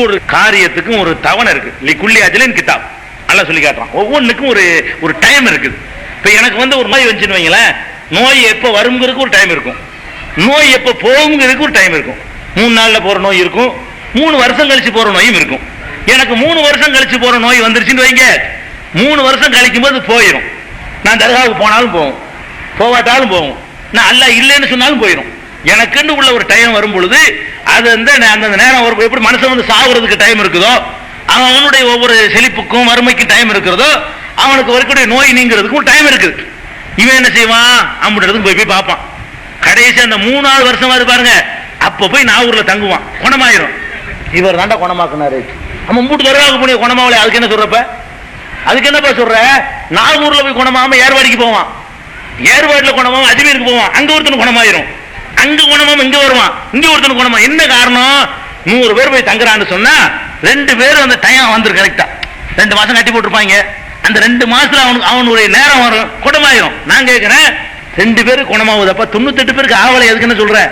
ஒவ்வொரு காரியத்துக்கும் ஒரு தவணை இருக்கு. லிக்குள்ளி அஜலின் கிதாப். நல்லா சொல்லி காட்டுறான். ஒவ்வொன்றுக்கும் ஒரு ஒரு டைம் இருக்குது. இப்போ எனக்கு வந்து ஒரு நோய் வந்துச்சுன்னு வைங்களேன். நோய் எப்போ வருங்கிறதுக்கு ஒரு டைம் இருக்கும். நோய் எப்போ போகுங்கிறதுக்கு ஒரு டைம் இருக்கும். மூணு நாளில் போகிற நோய் இருக்கும். மூணு வருஷம் கழிச்சு போகிற நோயும் இருக்கும். எனக்கு மூணு வருஷம் கழிச்சு போகிற நோய் வந்துருச்சுன்னு வைங்க. மூணு வருஷம் கழிக்கும் போது போயிடும் நான் தர்காவுக்கு போனாலும் போகும். போவாட்டாலும் போகும். நான் அல்ல இல்லைன்னு சொன்னாலும் போயிடும் எனக்குன்னு உள்ள ஒரு டைம் வரும் பொழுது அது வந்து அந்த அந்தந்த நேரம் வரும் எப்படி மனுஷன் வந்து சாகுறதுக்கு டைம் இருக்குதோ அவன் அவனுடைய ஒவ்வொரு செழிப்புக்கும் வறுமைக்கும் டைம் இருக்கிறதோ அவனுக்கு வரக்கூடிய நோய் நீங்கிறதுக்கும் டைம் இருக்குது. இவன் என்ன செய்வான்? அம்புன்றதுக்கு போய் போய் பார்ப்பான். கடைசி அந்த மூணாவது வருஷமா இருப்பாருங்க அப்போ போய் நாகூரில் தங்குவான். குணமாயிரும். இவர் தாண்டா குணமாக்குனாரு. நம்ம மூட்டு தருவாங்க போய் குணமாவல. அதுக்கு என்ன சொல்றப்ப? அதுக்கு என்னப்பா சொல்ற? நாகூர்ல போய் குணமாம ஏர்வாடிக்கு போவான். ஏர்வாடியில் குணமாம அஜ்மீருக்கு போவான். அங்கே ஒருத்தன் குணமாயிரும். அங்க இங்க வருவான் இங்க ஒருத்தன் குணமா? என்ன காரணம்? நூறு பேர் போய் தங்குறான்னு சொன்னா ரெண்டு பேரும் அந்த டைம் வந்துரு கரெக்டா ரெண்டு மாசம் கட்டி போட்டிருப்பாங்க. அந்த ரெண்டு மாசத்துல அவனுக்கு அவனுடைய நேரம் வரும் குணமாயிரும். நான் கேட்கிறேன் ரெண்டு பேரும் குணமாகுதப்பா தொண்ணூத்தெட்டு பேருக்கு ஆவலை எதுக்குன்னு சொல்றேன்.